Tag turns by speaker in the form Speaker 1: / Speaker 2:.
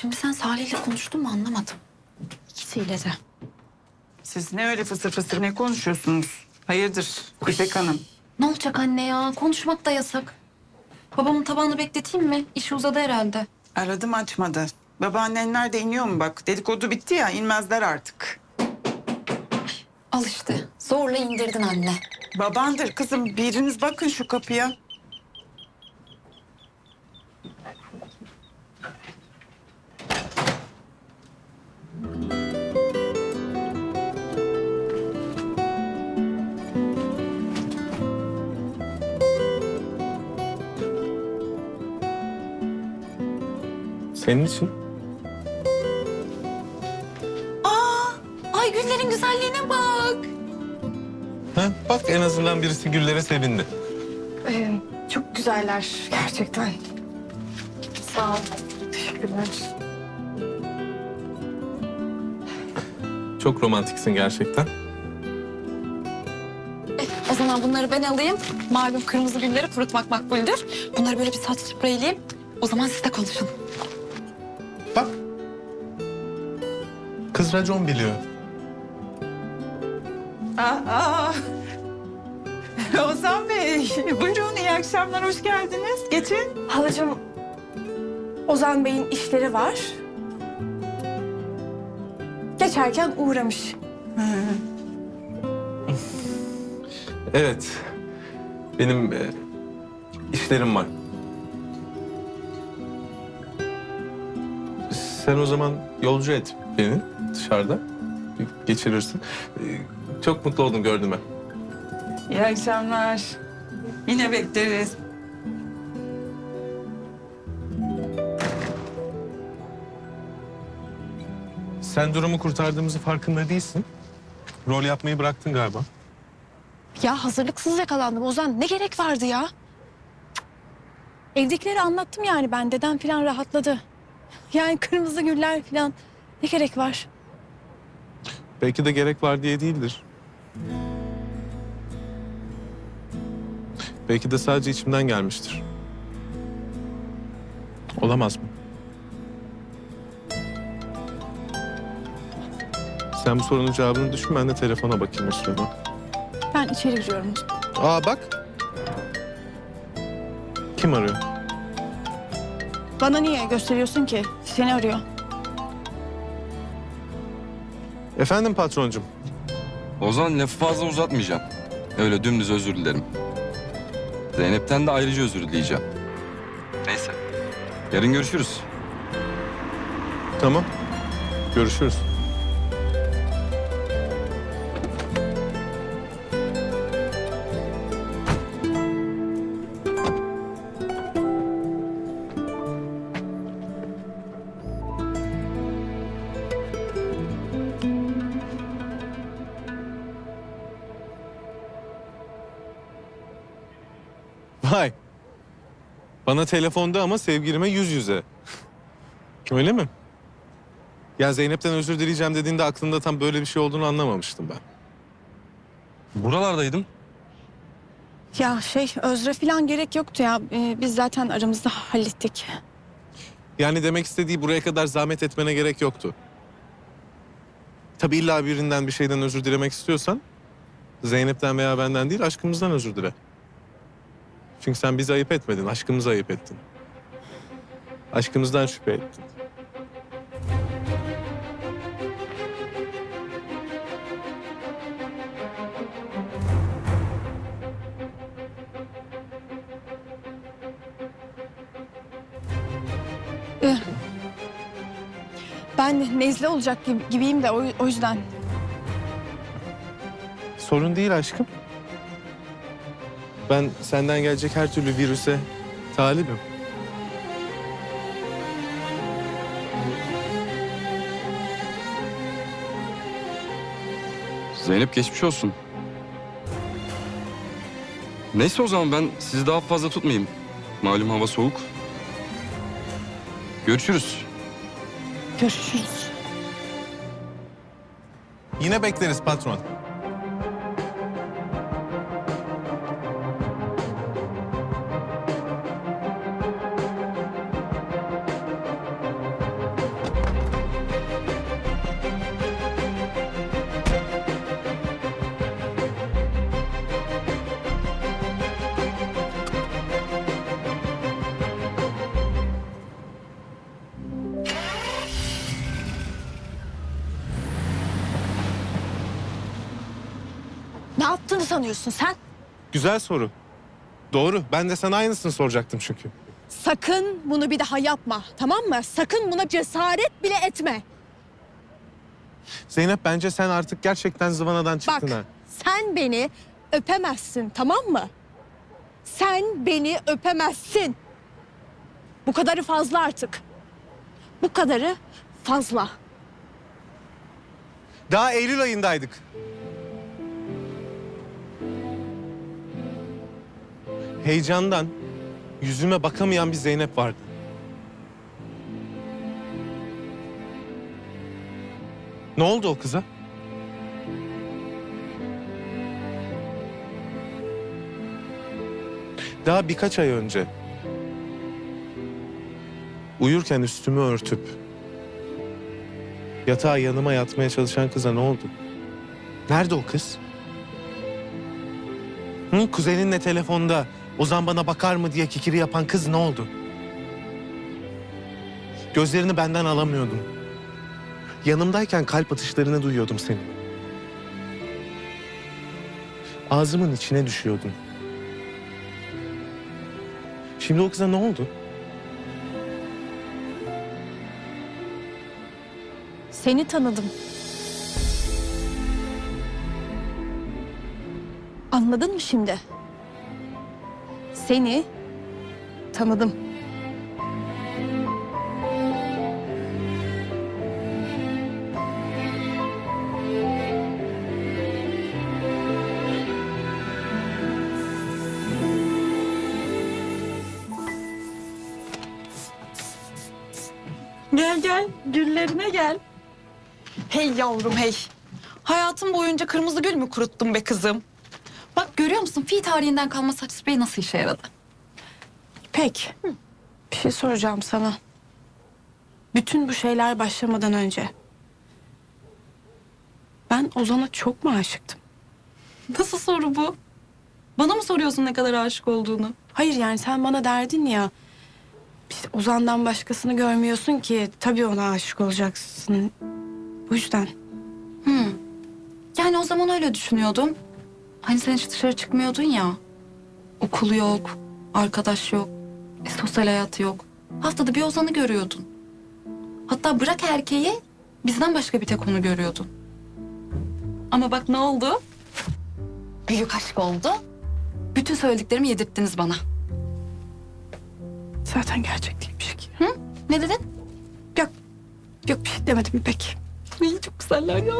Speaker 1: şimdi sen Salih'le konuştun mu anlamadım. İkisiyle de.
Speaker 2: Siz ne öyle fısır fısır ne konuşuyorsunuz? Hayırdır İpek Hanım?
Speaker 1: Ne olacak anne ya? Konuşmak da yasak. Babamın tabağını bekleteyim mi? İşi uzadı herhalde.
Speaker 2: Aradım açmadı. Babaannenler de iniyor mu bak? Dedikodu bitti ya inmezler artık.
Speaker 1: Al işte. Zorla indirdin anne.
Speaker 2: Babandır kızım biriniz bakın şu kapıya.
Speaker 3: Senin için.
Speaker 1: Ay güllerin güzelliğine bak.
Speaker 3: Ha, bak en azından birisi güllere sevindi.
Speaker 4: Ee, çok güzeller gerçekten.
Speaker 1: Sağ ol.
Speaker 4: Teşekkürler.
Speaker 3: Çok romantiksin gerçekten.
Speaker 1: O zaman bunları ben alayım. Malum kırmızı gülleri kurutmak makbuldür. Bunları böyle bir saç spreyleyeyim. O zaman siz de konuşun.
Speaker 3: Bak. Kız racon biliyor.
Speaker 2: Aa, Ozan Bey buyurun iyi akşamlar hoş geldiniz. Geçin.
Speaker 4: Halacığım, Ozan Bey'in işleri var. Geçerken uğramış.
Speaker 3: Evet. Benim e, işlerim var. Sen o zaman yolcu et beni dışarıda. Geçirirsin. E, Çok mutlu oldum gördüğüme.
Speaker 2: İyi akşamlar. Yine bekleriz.
Speaker 3: Sen durumu kurtardığımızı farkında değilsin. Rol yapmayı bıraktın galiba.
Speaker 4: Ya hazırlıksız yakalandım Ozan. Ne gerek vardı ya? Cık. Evdekileri anlattım yani ben. Dedem falan rahatladı. Yani kırmızı güller falan. Ne gerek var?
Speaker 3: Belki de gerek var diye değildir. Belki de sadece içimden gelmiştir. Olamaz mı? Sen bu sorunun cevabını düşün, ben de telefona bakayım o sırada.
Speaker 4: Ben içeri giriyorum.
Speaker 3: Aa bak. Kim arıyor?
Speaker 4: Bana niye gösteriyorsun ki? Seni arıyor.
Speaker 3: Efendim patroncum.
Speaker 5: Ozan lafı fazla uzatmayacağım. Öyle dümdüz özür dilerim. Zeynep'ten de ayrıca özür dileyeceğim. Neyse. Yarın görüşürüz.
Speaker 3: Tamam. Görüşürüz. Vay. Bana telefonda ama sevgilime yüz yüze. Öyle mi? Ya Zeynep'ten özür dileyeceğim dediğinde aklında tam böyle bir şey olduğunu anlamamıştım ben.
Speaker 5: Buralardaydım.
Speaker 4: Ya şey Özre falan gerek yoktu ya. Ee, biz zaten aramızda hallettik.
Speaker 3: Yani demek istediği buraya kadar zahmet etmene gerek yoktu. Tabii illa birinden bir şeyden özür dilemek istiyorsan Zeynep'ten veya benden değil aşkımızdan özür dile. Çünkü sen bizi ayıp etmedin, aşkımızı ayıp ettin. Aşkımızdan şüphe ettin.
Speaker 4: Ben nezle olacak gibi, gibiyim de o, o yüzden.
Speaker 3: Sorun değil aşkım. Ben senden gelecek her türlü virüse talibim.
Speaker 5: Zeynep geçmiş olsun. Neyse o zaman ben sizi daha fazla tutmayayım. Malum hava soğuk. Görüşürüz.
Speaker 4: Görüşürüz.
Speaker 3: Yine bekleriz patron.
Speaker 4: Sanıyorsun sen?
Speaker 3: Güzel soru. Doğru. Ben de sana aynısını soracaktım çünkü.
Speaker 4: Sakın bunu bir daha yapma. Tamam mı? Sakın buna cesaret bile etme.
Speaker 3: Zeynep bence sen artık gerçekten zıvanadan
Speaker 4: Bak
Speaker 3: çıktın ha.
Speaker 4: sen beni öpemezsin tamam mı? Sen beni öpemezsin. Bu kadarı fazla artık. Bu kadarı fazla.
Speaker 3: Daha Eylül ayındaydık. Heyecandan yüzüme bakamayan bir Zeynep vardı. Ne oldu o kıza? Daha birkaç ay önce uyurken üstümü örtüp yatağa yanıma yatmaya çalışan kıza ne oldu? Nerede o kız? Hı, kuzeninle telefonda Ozan bana bakar mı diye kikiri yapan kız ne oldu? Gözlerini benden alamıyordum. Yanımdayken kalp atışlarını duyuyordum senin. Ağzımın içine düşüyordun. Şimdi o kıza ne oldu?
Speaker 4: Seni tanıdım. Anladın mı şimdi? Seni tanıdım.
Speaker 1: Gel gel güllerine gel. Hey yavrum hey. Hayatım boyunca kırmızı gül mü kuruttun be kızım? Görüyor musun fi tarihinden kalma saç spreyi nasıl işe yaradı?
Speaker 4: Pek. Bir şey soracağım sana. Bütün bu şeyler başlamadan önce. Ben Ozan'a çok mu aşıktım?
Speaker 1: Nasıl soru bu? Bana mı soruyorsun ne kadar aşık olduğunu?
Speaker 4: Hayır yani sen bana derdin ya. İşte Ozan'dan başkasını görmüyorsun ki. Tabii ona aşık olacaksın. Bu yüzden.
Speaker 1: Hmm. Yani o zaman öyle düşünüyordum. Hani sen hiç dışarı çıkmıyordun ya. Okul yok, arkadaş yok, e, sosyal hayatı yok. Haftada bir Ozan'ı görüyordun. Hatta bırak erkeği, bizden başka bir tek onu görüyordun. Ama bak ne oldu? Büyük aşk oldu. Bütün söylediklerimi yedirttiniz bana.
Speaker 4: Zaten gerçek değilmiş ki.
Speaker 1: Hı? Ne dedin?
Speaker 4: Yok. Yok bir şey demedim İpek.
Speaker 1: İyi çok güzeller ya.